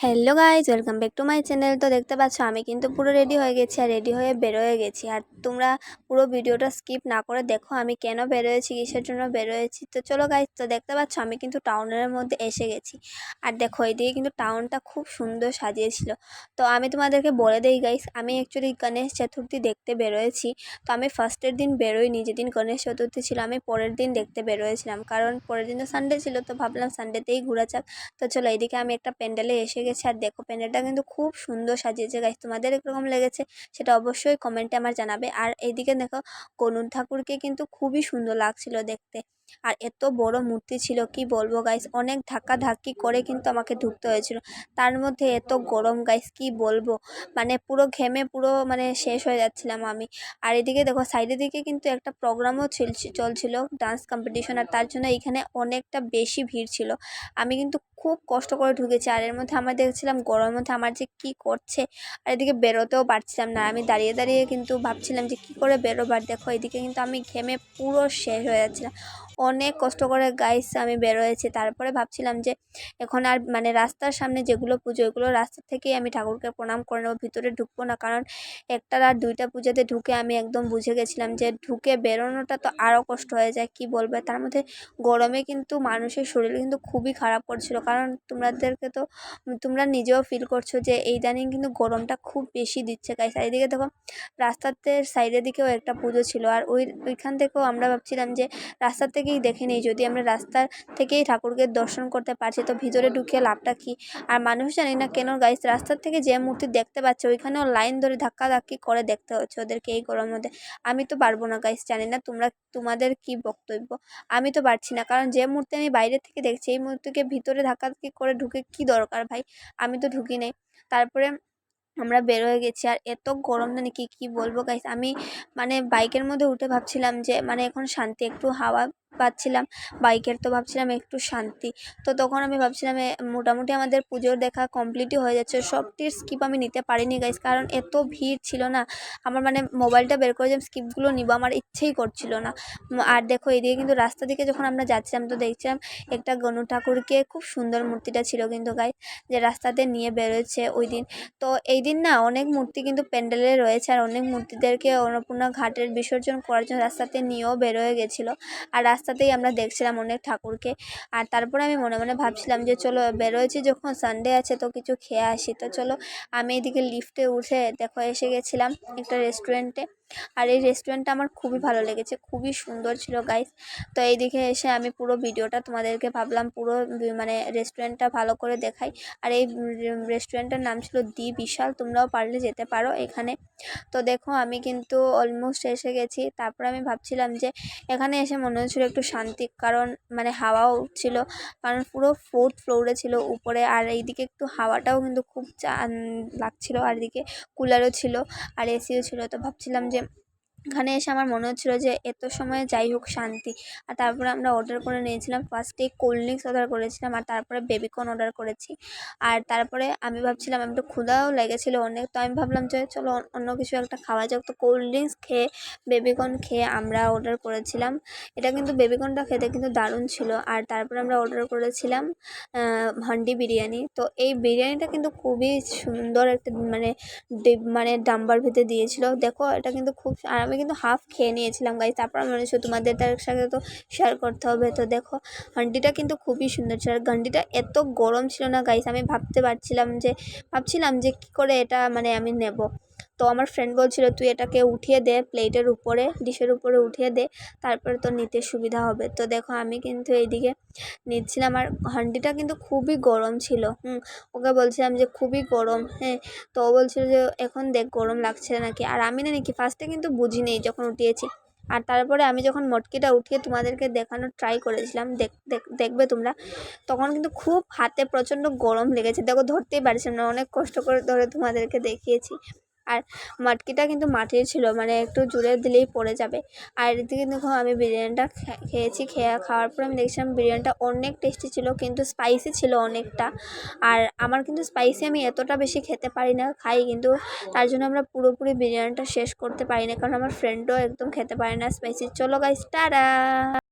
Hello guys welcome back to my channel তো দেখতে পাচ্ছ, আমি কিন্তু পুরো রেডি হয়ে গেছি আর রেডি হয়ে বেরোয়ে গেছি। আর তোমরা পুরো ভিডিওটা স্কিপ না করে দেখো, আমি কেন বেরোয়েছি, কিসের জন্য বেরোয়েছি। তো চলো গাইজ তো দেখতে পাচ্ছ, আমি কিন্তু টাউনের মধ্যে এসে গেছি। আর দেখো এদিকে কিন্তু টাউনটা খুব সুন্দর সাজিয়েছিল। তো আমি তোমাদেরকে বলে দিই গাইজ আমি অ্যাকচুয়ালি গণেশ চতুর্থী দেখতে বেরোয়েছি। তো আমি ফার্স্টের দিন বেরোইনি, যেদিন গণেশ চতুর্থী ছিল, আমি পরের দিন দেখতে বেরোয়েছিলাম। কারণ পরের দিন তো সানডে ছিল, তো ভাবলাম সানডেতেই ঘোরা যাক। তো চলো, এইদিকে আমি একটা প্যান্ডেলে এসে গেছি আর দেখো প্যান্ডেলটা কিন্তু খুব সুন্দর সাজিয়েছে। গাইস তোমাদের একরকম লেগেছে সেটা অবশ্যই কমেন্টে আমার জানাবে। আর এইদিকে দেখো কনুন ঠাকুরকে কিন্তু খুবই সুন্দর লাগছিল দেখতে। আর এত বড় মূর্তি ছিল, কি বলব গাইস অনেক ধাক্কা ধাক্কি করে কিন্তু আমাকে ঢুকতে হয়েছিল। তার মধ্যে এত গরম গাইস কি বলব? মানে পুরো ঘেমে পুরো মানে শেষ হয়ে যাচ্ছিলাম আমি। আর এদিকে দেখো সাইডের দিকে কিন্তু একটা প্রোগ্রামও চলছিল ডান্স কম্পিটিশন আর তার জন্য এখানে অনেকটা বেশি ভিড় ছিল। আমি কিন্তু খুব কষ্ট করে ঢুকেছি, আর এর মধ্যে আমরা দেখছিলাম গরমের মধ্যে আমার যে কি করছে, আর এদিকে বেরোতেও পারছিলাম না। আমি দাঁড়িয়ে দাঁড়িয়ে কিন্তু ভাবছিলাম যে কি করে বেরোবার? দেখো, এদিকে কিন্তু আমি ঘেমে পুরো শেষ হয়ে যাচ্ছিলাম। অনেক কষ্ট করে গাইস আমি বেরোয়েছি। তারপরে ভাবছিলাম যে এখন আর মানে রাস্তার সামনে যেগুলো পুজো ওইগুলো রাস্তা থেকেই আমি ঠাকুরকে প্রণাম করে নেব, ভিতরে ঢুকবো না। কারণ একটা আর দুইটা পুজোতে ঢুকে আমি একদম বুঝে গেছিলাম যে ঢুকে বেরোনোটা তো আরও কষ্ট হয়ে যায়, কি বলবে? তার মধ্যে গরমে কিন্তু মানুষের শরীর কিন্তু খুবই খারাপ করছিল। কারণ তোমাদেরকে তো, তোমরা নিজেও ফিল করছ যে এই ইদানিং কিন্তু গরমটা খুব বেশি দিচ্ছে গাইস আর এদিকে দেখো, রাস্তাতে সাইডের দিকেও একটা পুজো ছিল। আর ওই, ওইখান থেকেও আমরা ভাবছিলাম যে রাস্তা থেকেই দেখে নিই। যদি আমরা রাস্তার থেকেই ঠাকুরকে দর্শন করতে পারছি, তো ভিতরে ঢুকে লাভটা কী? আর মানুষ জানি না কেন গাইস রাস্তার থেকে যে মূর্তি দেখতে পাচ্ছে, ওইখানেও লাইন ধরে ধাক্কা ধাক্কি করে দেখতে হচ্ছে ওদেরকে এই গরমের মধ্যে। আমি তো পারব না গাইস জানি না তোমরা, তোমাদের কি বক্তব্য? আমি তো পারছি না, কারণ যে মূর্তি আমি বাইরে থেকে দেখছি, এই মূর্তিকে ভিতরে ধাক্কাধাক্কি করে ঢুকে কি দরকার ভাই? আমি তো ঢুকি নেই। তারপরে আমরা বের হয়ে গেছি, আর এত গরম জানি কি কি বলব গাইস আমি মানে বাইকের মধ্যে উঠে ভাবছিলাম যে মানে এখন শান্তি, একটু হাওয়া পাচ্ছিলাম, বাইকের তো ভাবছিলাম একটু শান্তি। তো তখন আমি ভাবছিলাম মোটামুটি আমাদের পুজোর দেখা কমপ্লিটই হয়ে যাচ্ছে। সবটির স্কিপ আমি নিতে পারিনি গাইস কারণ এত ভিড় ছিল না। আমার মানে মোবাইলটা বের করে যে স্কিপগুলো নিব, আমার ইচ্ছেই করছিল না। আর দেখো, এদিকে কিন্তু রাস্তা দিকে যখন আমরা যাচ্ছিলাম, তো দেখছিলাম একটা গণু ঠাকুরকে খুব সুন্দর মূর্তিটা ছিল কিন্তু গাইস যে রাস্তাতে নিয়ে বেরোচ্ছে ওই দিন তো এই দিন না অনেক মূর্তি কিন্তু প্যান্ডেলে রয়েছে, আর অনেক মূর্তিদেরকে অন্নপূর্ণা ঘাটের বিসর্জন করার জন্য রাস্তাতে নিয়েও বেরোয় গেছিল। আর রাস্তাতেই আমরা দেখছিলাম অনেক ঠাকুরকে। আর তারপরে আমি মনে মনে ভাবছিলাম যে, চলো, বেরোয়েছি যখন সানডে আছে তো কিছু খেয়ে আসি। তো চলো, আমি এদিকে লিফটে উঠে, দেখো, এসে গেছিলাম একটা রেস্টুরেন্টে আর এই রেস্টুরেন্টটা আমার খুবই ভালো লেগেছে, খুবই সুন্দর ছিল গাইস তো এইদিকে এসে আমি পুরো ভিডিওটা তোমাদেরকে ভাবলাম, পুরো মানে রেস্টুরেন্টটা ভালো করে দেখাই। আর এই রেস্টুরেন্টের নাম ছিল দি বিশাল, তোমরাও পারলে যেতে পারো এখানে। তো দেখো আমি কিন্তু অলমোস্ট এসে গেছি। তারপর আমি ভাবছিলাম যে এখানে এসে মনে হচ্ছিল একটু শান্তি, কারণ মানে হাওয়াও ছিল, কারণ পুরো ফোর্থ ফ্লোরে ছিল উপরে, আর এইদিকে একটু হাওয়াটাও কিন্তু খুব লাগছিল, আর এদিকে কুলারও ছিল, আর এসিও ছিল। তো ভাবছিলাম যে এখানে এসে আমার মনে হচ্ছিল যে এত সময় যাই হোক শান্তি। আর তারপরে আমরা অর্ডার করে নিয়েছিলাম। ফার্স্টে কোল্ড ড্রিঙ্কস অর্ডার করেছিলাম আর তারপরে বেবিকর্ন অর্ডার করেছি। আর তারপরে আমি ভাবছিলাম একটু ক্ষুধাও লেগেছিলো অনেক। তো আমি ভাবলাম যে চলো অন্য কিছু একটা খাওয়া যাক। তো কোল্ড ড্রিঙ্কস খেয়ে বেবিকর্ন খেয়ে আমরা অর্ডার করেছিলাম। এটা কিন্তু বেবিকর্নটা খেতে কিন্তু দারুণ ছিল। আর তারপরে আমরা অর্ডার করেছিলাম হান্ডি বিরিয়ানি। তো এই বিরিয়ানিটা কিন্তু খুবই সুন্দর একটা মানে মানে ডাম্বার ভিতরে দিয়েছিলো। দেখো, এটা কিন্তু খুব আর আমি কিন্তু হাফ খেয়ে নিয়েছিলাম গাইজ তারপর মনে হচ্ছে তোমাদের তার সাথে তো শেয়ার করতে হবে। তো দেখো হান্ডিটা কিন্তু খুবই সুন্দর ছিল। আর গান্ডিটা এত গরম ছিল না গাইজ আমি ভাবতে পারছিলাম যে, ভাবছিলাম যে কী করে এটা মানে আমি নেব। তো আমার ফ্রেন্ড বলছিল, তুই এটাকে উঠিয়ে দে প্লেটের উপরে ডিশের উপরে উঠিয়ে দে, তারপরে তোর নিতে সুবিধা হবে। তো দেখো আমি কিন্তু এইদিকে নিচ্ছিলাম আর হান্ডিটা কিন্তু খুবই গরম ছিল। হুম, ওকে বলছিলাম যে খুবই গরম হ্যাঁ। তো ও বলছিল যে, এখন দেখ গরম লাগছে নাকি? আর আমি না নাকি ফার্স্টে কিন্তু বুঝিনি যখন উঠিয়েছি। আর তারপরে আমি যখন মটকিটা উঠিয়ে তোমাদেরকে দেখানোর ট্রাই করেছিলাম, দেখ দেখবে তোমরা, তখন কিন্তু খুব হাতে প্রচণ্ড গরম লেগেছে। দেখো ধরতেই পারছিলাম না, অনেক কষ্ট করে ধরে তোমাদেরকে দেখিয়েছি। আর মাটকিটা কিন্তু মাটির ছিল মানে একটু জুড়ে দিলেই পড়ে যাবে। আর এদিকে দেখো আমি বিরিয়ানিটা খেয়েছি, খেয়ে খাওয়ার পর আমি দেখছিলাম বিরিয়ানিটা অনেক টেস্টি ছিল, কিন্তু স্পাইসি ছিল অনেকটা। আর আমার কিন্তু স্পাইসি আমি এতটা বেশি খেতে পারি না, খাই, কিন্তু তার জন্য আমরা পুরোপুরি বিরিয়ানিটা শেষ করতে পারি না, কারণ আমার ফ্রেন্ডও একদম খেতে পারে না স্পাইসি চলো গাইস টাটা!